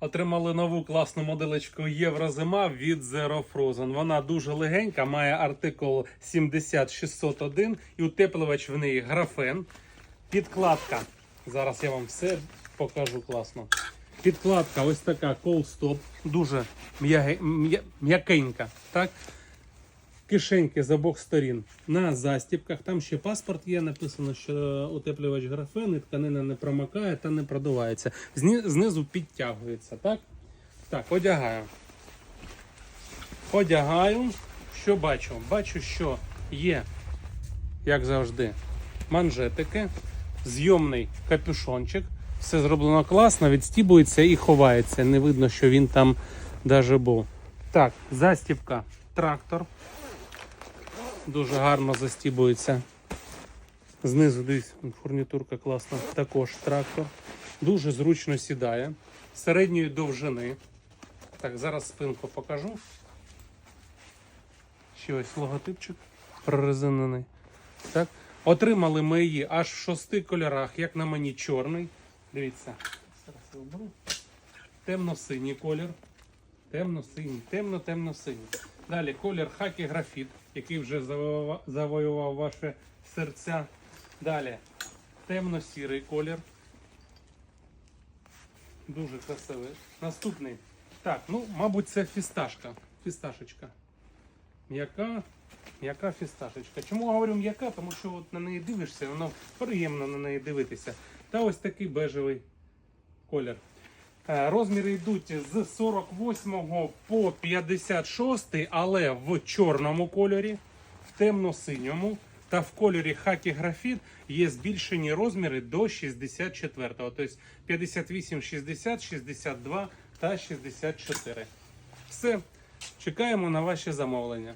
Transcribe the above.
Отримали нову класну моделечку Єврозима від Zero Frozen. Вона дуже легенька, має артикул 70601 і утеплювач в неї графен. Підкладка. Зараз я вам все покажу класно. Підкладка ось така Cold Stop, дуже м'якенька. Так? Кишеньки з обох сторін на застіпках. Там ще паспорт є, написано, що утеплювач графен і тканина не промокає та не продувається. Знизу підтягується. Так? Так, одягаю. Одягаю. Що бачу? Бачу, що є, як завжди, манжетики, зйомний капюшончик. Все зроблено класно, відстібується і ховається. Не видно, що він там даже був. Так, застібка трактор. Дуже гарно застібується. Знизу дивіться, фурнітурка класна. Також трактор. Дуже зручно сідає. Середньої довжини. Так, зараз спинку покажу. Ще ось логотипчик прорезинений. Так. Отримали ми її аж в шести кольорах, як на мені чорний. Дивіться. Зараз я. Темно-синій колір. Темно-синій, темно-темно-синій. Далі колір хакі графіт, який вже завоював, ваше серця. Далі темно-сірий колір. Дуже красивий. Наступний. Так, ну, мабуть, це фісташка. Фісташечка. М'яка, м'яка фісташечка. Чому говорю м'яка? Тому що от на неї дивишся, воно приємно на неї дивитися. Та ось такий бежевий колір. Е, Розміри йдуть з 48 по 56, але в чорному кольорі, в темно-синьому та в кольорі хакі графіт є збільшені розміри до 64. Тобто 58, 60, 62 та 64. Все. Чекаємо на ваші замовлення.